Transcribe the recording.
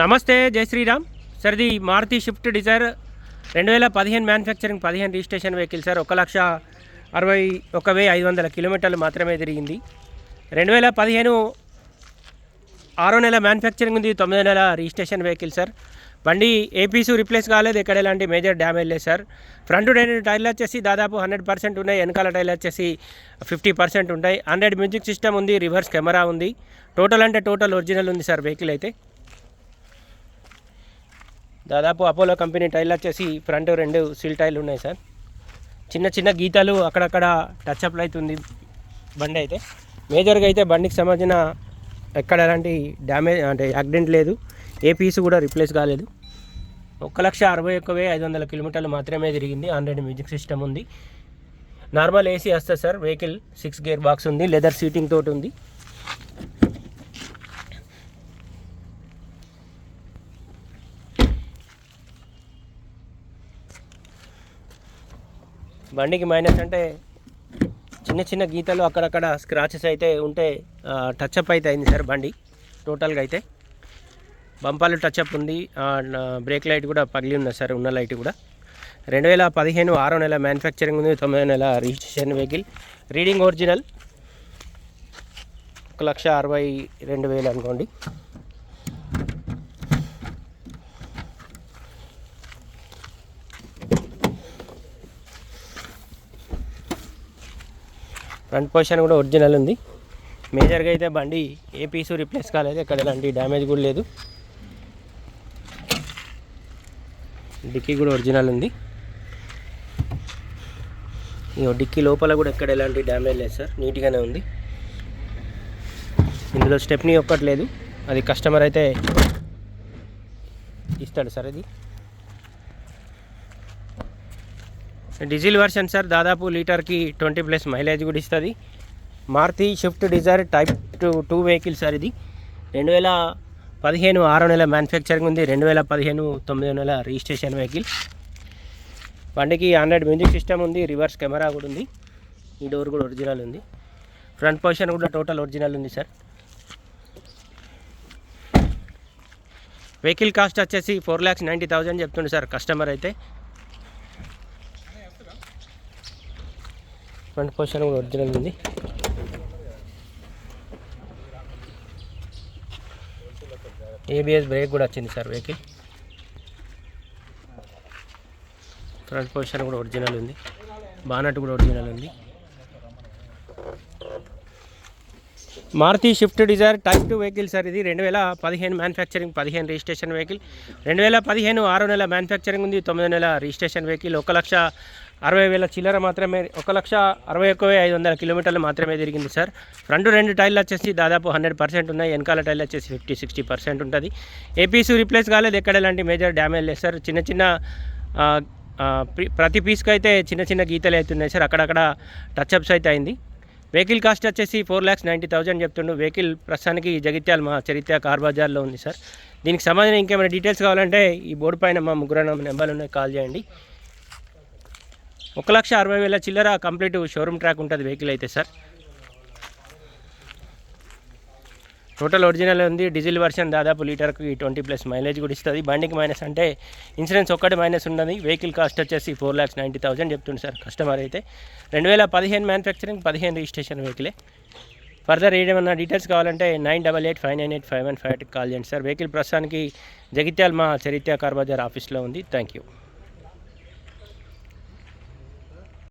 నమస్తే జై శ్రీరామ్. సార్ ఇది మారుతి షిఫ్ట్ డిజైర్ రెండు వేల పదిహేను మ్యానుఫ్యాక్చరింగ్ పదిహేను రిజిస్ట్రేషన్ వెహికల్ సార్. ఒక లక్ష అరవై ఒక వెయ్యి ఐదు వందల కిలోమీటర్లు మాత్రమే తిరిగింది. రెండు వేల పదిహేను ఆరో నెల మ్యానుఫ్యాక్చరింగ్ ఉంది తొమ్మిదో నెల రిజిస్ట్రేషన్ వెహికల్ సార్. బండి ఏపీసు రిప్లేస్ కాలేదు ఎక్కడ ఎలాంటి మేజర్ డ్యామేజ్ లేదు సార్. ఫ్రంట్ టైర్లు వచ్చేసి దాదాపు హండ్రెడ్ పర్సెంట్ ఉన్నాయి వెనకాల టైర్లు వచ్చేసి ఫిఫ్టీ పర్సెంట్ ఉంటాయి. హండ్రెడ్ మ్యూజిక్ సిస్టమ్ ఉంది రివర్స్ కెమెరా ఉంది. టోటల్ అంటే టోటల్ ఒరిజినల్ ఉంది సార్ వెహికల్ అయితే. దాదాపు అపోలో కంపెనీ టైర్లు వచ్చేసి ఫ్రంట్ రెండు సీల్ టైర్లు ఉన్నాయి సార్. చిన్న చిన్న గీతాలు అక్కడక్కడ టచ్ అప్లు అవుతుంది బండి అయితే. మేజర్గా అయితే బండికి సంబంధించిన ఎక్కడ ఎలాంటి డ్యామేజ్ అంటే యాక్సిడెంట్ లేదు. ఏ పీస్ కూడా రిప్లేస్ కాలేదు. ఒక లక్ష అరవై ఒక్క వెయ్యి ఐదు వందల కిలోమీటర్లు మాత్రమే తిరిగింది. ఆండ్రాయిడ్ మ్యూజిక్ సిస్టమ్ ఉంది. నార్మల్ ఏసీ వస్తుంది sir. Vehicle six gear box ఉంది. లెదర్ సీటింగ్ తోటి ఉంది. బండికి మైనస్ అంటే చిన్న చిన్న గీతలు అక్కడక్కడ స్క్రాచెస్ అయితే ఉంటే టచ్అప్ అయితే అయింది సార్ బండి. టోటల్గా అయితే బంపాలు టచ్అప్ ఉంది. బ్రేక్ లైట్ కూడా పగిలి ఉన్నది సార్ ఉన్న లైట్ కూడా. రెండు వేల పదిహేను ఆరో నెల మ్యానుఫ్యాక్చరింగ్ ఉంది తొమ్మిదో నెల రిజిస్ట్రేషన్ వెహికల్ రీడింగ్ ఒరిజినల్ ఒక లక్ష అరవై రెండు వేలు అనుకోండి. ఫ్రంట్ పొజిషన్ కూడా ఒరిజినల్ ఉంది. మేజర్గా అయితే బండి ఏ పీసు రిప్లేస్ కాలేదు ఎక్కడ ఎలాంటి డ్యామేజ్ కూడా లేదు. డిక్కీ కూడా ఒరిజినల్ ఉంది. ఈ డిక్కీ లోపల కూడా ఎక్కడ ఎలాంటి డ్యామేజ్ లేదు సార్ నీట్గానే ఉంది. ఇందులో స్టెప్నీ ఒక్కటి లేదు అది కస్టమర్ అయితే ఇస్తాడు సార్ అది డీజిల్ వర్షన్ సార్. దాదాపు లీటర్కి ట్వంటీ ప్లస్ మైలేజ్ కూడా ఇస్తుంది. Maruti Swift Dzire type two two vehicle sir ఇది. రెండు వేల పదిహేను ఆరో నెల మ్యానుఫ్యాక్చరింగ్ ఉంది. రెండు వేల పదిహేను తొమ్మిదో నెల రిజిస్ట్రేషన్ వెహికల్. బండికి హండ్రెడ్ మ్యూజిక్ సిస్టమ్ ఉంది. రివర్స్ కెమెరా కూడా ఉంది. ఈ డోర్ కూడా ఒరిజినల్ ఉంది. ఫ్రంట్ పొజిషన్ కూడా టోటల్ ఒరిజినల్ ఉంది సార్. వెహికల్ కాస్ట్ వచ్చేసి ఫోర్ ల్యాక్స్ నైంటీ థౌజండ్ చెప్తుండే సార్ కస్టమర్ అయితే. ఫ్రంట్ పొజిషన్ కూడా ఒరిజినల్ ఉంది. ఏబిఎస్ బ్రేక్ కూడా వచ్చింది సార్ వెహికల్ ఫ్రంట్ పొజిషన్ కూడా ఒరిజినల్ ఉంది. బానట్ కూడా ఒరిజినల్ ఉంది. Maruti Swift Dzire type two vehicle sir ఇది. రెండు వేల పదిహేను మ్యానుఫ్యాక్చరింగ్ పదిహేను రిజిస్ట్రేషన్ వెహికల్ రెండు వేల పదిహేను ఆరో నెల మ్యానుఫ్యాక్చరింగ్ ఉంది. తొమ్మిదో నెల రిజిస్ట్రేషన్ వెహికల్ ఒక లక్ష అరవై వేల చిల్లర మాత్రమే ఒక లక్ష అరవై ఒక్క ఐదు వందల కిలోమీటర్లు మాత్రమే తిరిగింది సార్. ఫ్రంట్ రెండు టైర్లు వచ్చేసి దాదాపు హండ్రెడ్ పర్సెంట్ ఉన్నాయి. వెనకాల టైర్లు వచ్చేసి ఫిఫ్టీ సిక్స్టీ పర్సెంట్ ఉంటుంది. ఏపీసు రిప్లేస్ కాలేదు. ఎక్కడ ఎలాంటి మేజర్ డ్యామేజ్ లేదు సార్. చిన్న చిన్న ప్రతి పీస్కి అయితే చిన్న చిన్న గీతలు అవుతున్నాయి సార్. అక్కడక్కడ టచ్అప్స్ అయితే అయింది. వెహికల్ కాస్ట్ వచ్చేసి ఫోర్ ల్యాక్స్ నైంటీ థౌజండ్ చెప్తుండు. వెహికల్ ప్రస్తుతానికి జగిత్యాల మా చరిత్ర కార్ బజార్లో ఉంది సార్. దీనికి సంబంధించిన ఇంకేమైనా డీటెయిల్స్ కావాలంటే ఈ బోర్డు పైన మా ముగ్గురు నెంబర్లు ఉన్నాయి. కాల్ చేయండి. ఒక లక్ష అరవై వేల చిల్లర కంప్లీట్ షోరూమ్ ట్రాక్ ఉంటుంది వెహికల్ అయితే సార్. టోటల్ ఒరిజినల్ ఉంది డీజిల్ వర్షన్ దాదాపు లీటర్కి ట్వంటీ ప్లస్ మైలేజ్ కూడా ఇస్తుంది. బండికి మైనస్ అంటే ఇన్సూరెన్స్ ఒక్కటి మైనస్ ఉన్నది. వెహికల్ కాస్ట్ వచ్చేసి ఫోర్ ల్యాక్స్ నైంటీ థౌసండ్ చెప్తుంది సార్ కస్టమర్ అయితే. రెండు వేల పదిహేను మ్యానుఫ్యాక్చరింగ్ పదిహేను రిజిస్ట్రేషన్ వెహికలే ఫర్దర్ ఏమైనా డీటెయిల్స్ కావాలంటే nine double eight five nine eight five one five call చేయండి సార్. వెహికల్ ప్రస్తుతానికి జగిత్యాల మా చరిత్ర కార్ బజార్ ఆఫీస్లో ఉంది. Thank you